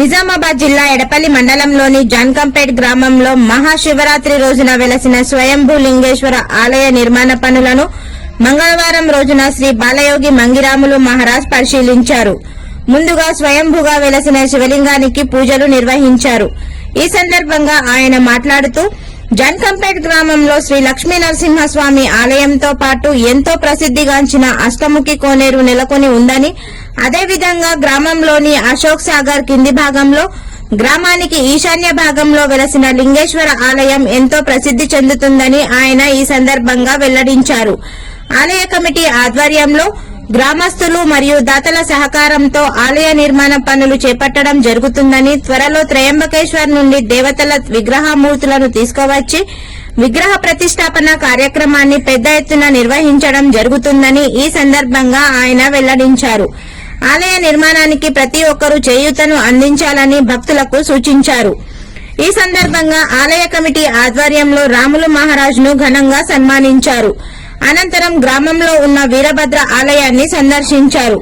నిజామాబాద్ జిల్లా ఎడపల్లి మండలంలోని జాన్కంపేట్ గ్రామంలో మహాశివరాత్రి రోజున వెలసిన స్వయంభూ లింగేశ్వర ఆలయ నిర్మాణ పనులను మంగళవారం రోజున శ్రీ బాలయోగి మంగిరాములు మహారాజ్ పరిశీలించారు. ముందుగా స్వయంభూగా వెలసిన శివలింగానికి పూజలు నిర్వహించారు. ఈ సందర్భంగా ఆయన మాట్లాడుతూ జన్కంపేట్ గ్రామంలో శ్రీ లక్ష్మీ నరసింహస్వామి ఆలయంతో పాటు ఎంతో ప్రసిద్దిగాంచిన అష్టముఖి కోనేరు నెలకొని ఉందని అదేవిధంగా గ్రామంలోని అశోక్ సాగర్ కింది భాగంలో గ్రామానికి ఈశాన్య భాగంలో వెలసిన లింగేశ్వర ఆలయం ఎంతో ప్రసిద్ది చెందుతుందని ఆయన ఈ సందర్భంగా వెల్లడించారు. ఆలయ కమిటీ ఆధ్వర్యంలో గ్రామస్తులు మరియు దాతల సహకారంతో ఆలయ నిర్మాణ పనులు చేపట్టడం జరుగుతుందని త్వరలో త్రయంబకేశ్వర్ నుండి దేవతల విగ్రహమూర్తులను తీసుకువచ్చి విగ్రహ ప్రతిష్టాపన కార్యక్రమాన్ని పెద్ద ఎత్తున నిర్వహించడం జరుగుతుందని ఈ సందర్భంగా ఆయన వెల్లడించారు. ఆలయ నిర్మాణానికి ప్రతి ఒక్కరూ చేయూతను అందించాలని భక్తులకు సూచించారు. ఈ సందర్భంగా ఆలయ కమిటీ ఆధ్వర్యంలో రాములు మహారాజును ఘనంగా సన్మానించారు. అనంతరం గ్రామంలో ఉన్న వీరభద్ర ఆలయాన్ని సందర్శించారు.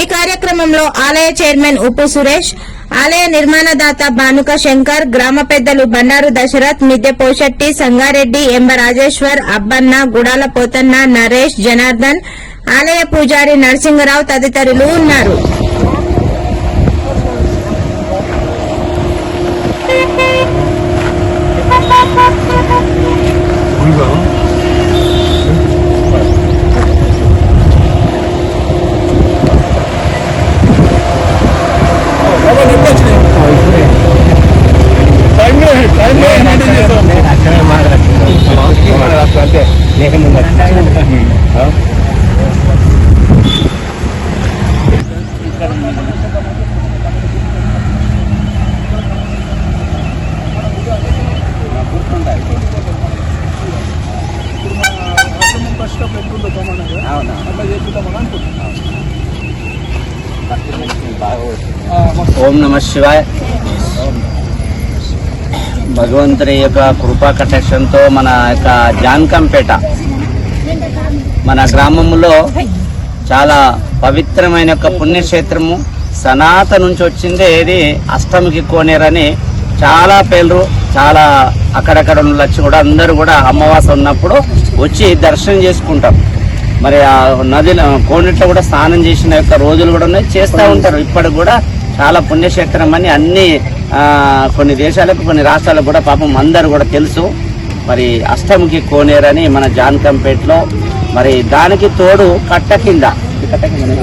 ఈ కార్యక్రమంలో ఆలయ చైర్మన్ ఉప్పు సురేష్ ఆలయ నిర్మాణదాత భానుక శంకర్ గ్రామ పెద్దలు బండారు దశరథ్ మిద్దె పోషెట్టి సంగారెడ్డి ఎంబ రాజేశ్వర్ అబ్బన్న గుడాల పోతన్న నరేష్ జనార్దన్ ఆలయ పూజారి నరసింహరావు తదితరులు ఉన్నారు. ఓం నమ శివాయ భగవంతుని యొక్క కృపా కటాక్షంతో మన యొక్క జాన్కంపేట మన గ్రామంలో చాలా పవిత్రమైన యొక్క పుణ్యక్షేత్రము. సనాత నుంచి వచ్చిందే ఇది అష్టమికి కోనేరని చాలా పేర్లు చాలా అక్కడక్కడ ఉన్న వచ్చి కూడా అందరూ కూడా అమ్మవాస ఉన్నప్పుడు వచ్చి దర్శనం చేసుకుంటాం. మరి ఆ నది కోనేట్లో కూడా స్నానం చేసిన యొక్క రోజులు కూడా ఉన్నాయి. చేస్తూ ఉంటారు. ఇప్పటికి కూడా చాలా పుణ్యక్షేత్రం అని అన్ని కొన్ని దేశాలకు కొన్ని రాష్ట్రాలకు కూడా పాపం అందరు కూడా తెలుసు. మరి అష్టముఖి కోనేరని మన జాన్కంపేటలో మరి దానికి తోడు కట్ట కింద కింద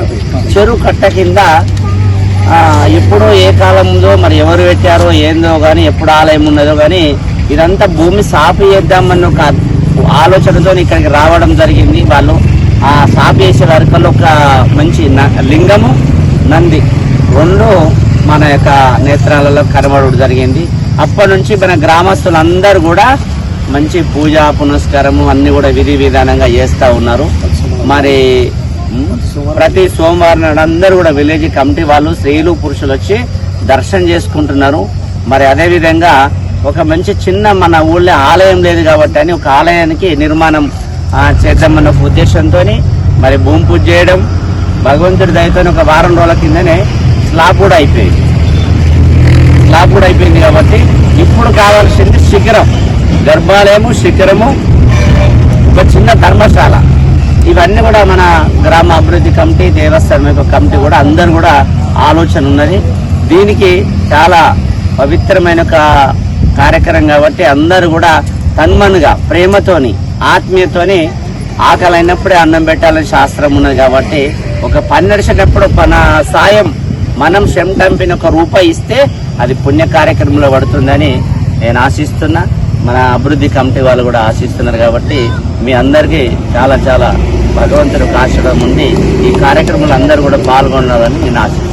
చెరువు కట్ట కింద ఆ, ఎప్పుడో ఏ కాలంలో మరి ఎవరు పెట్టారో ఏందో కానీ ఎప్పుడు ఆలయం ఉన్నదో కానీ ఇదంతా భూమి సాపు చేద్దామన్న ఒక ఆలోచనతో ఇక్కడికి రావడం జరిగింది వాళ్ళు. ఆ సాపు చేసే వరకల్లో ఒక మంచి న- లింగము నంది రెండు మన యొక్క నేత్రాలలో కనబడడం జరిగింది. అప్పటి నుంచి మన గ్రామస్తులందరూ కూడా మంచి పూజ పునస్కారము అన్ని కూడా విధి విధానంగా చేస్తూ ఉన్నారు. మరి ప్రతి సోమవారం నాడు అందరూ కూడా విలేజ్ కమిటీ వాళ్ళు స్త్రీలు పురుషులు వచ్చి దర్శనం చేసుకుంటున్నారు. మరి అదేవిధంగా ఒక మంచి చిన్న మన ఊళ్ళో ఆలయం లేదు కాబట్టి అని ఒక ఆలయానికి నిర్మాణం చేద్దామన్న ఉద్దేశంతో మరి భూమి పూజ చేయడం భగవంతుడి దయతో ఒక వారం రోజుల కిందనే స్లాబ్ కూడా అయిపోయింది. స్లాబ్ కూడా అయిపోయింది కాబట్టి ఇప్పుడు కావాల్సింది శిఖరం. గర్భాలయము శిఖరము ఒక చిన్న ధర్మశాల. ఇవన్నీ కూడా మన గ్రామ అభివృద్ధి కమిటీ దేవస్థానం యొక్క కమిటీ కూడా అందరు కూడా ఆలోచన ఉన్నది. దీనికి చాలా పవిత్రమైన ఒక కార్యక్రమం కాబట్టి అందరూ కూడా తన్మనుగా ప్రేమతోని ఆత్మీయతోని ఆకలి అయినప్పుడే అన్నం పెట్టాలని శాస్త్రం ఉన్నది కాబట్టి ఒక పని నడిచేటప్పుడు మన సాయం మనం శంటంపిన ఒక రూపాయి ఇస్తే అది పుణ్య కార్యక్రమంలో పడుతుందని నేను ఆశిస్తున్నా. మన అభివృద్ధి కమిటీ వాళ్ళు కూడా ఆశిస్తున్నారు కాబట్టి మీ అందరికీ చాలా చాలా భగవంతుడు ఆశడం ఉంది ఈ కార్యక్రమంలో అందరూ కూడా పాల్గొనాలని నేను ఆశిస్తున్నాను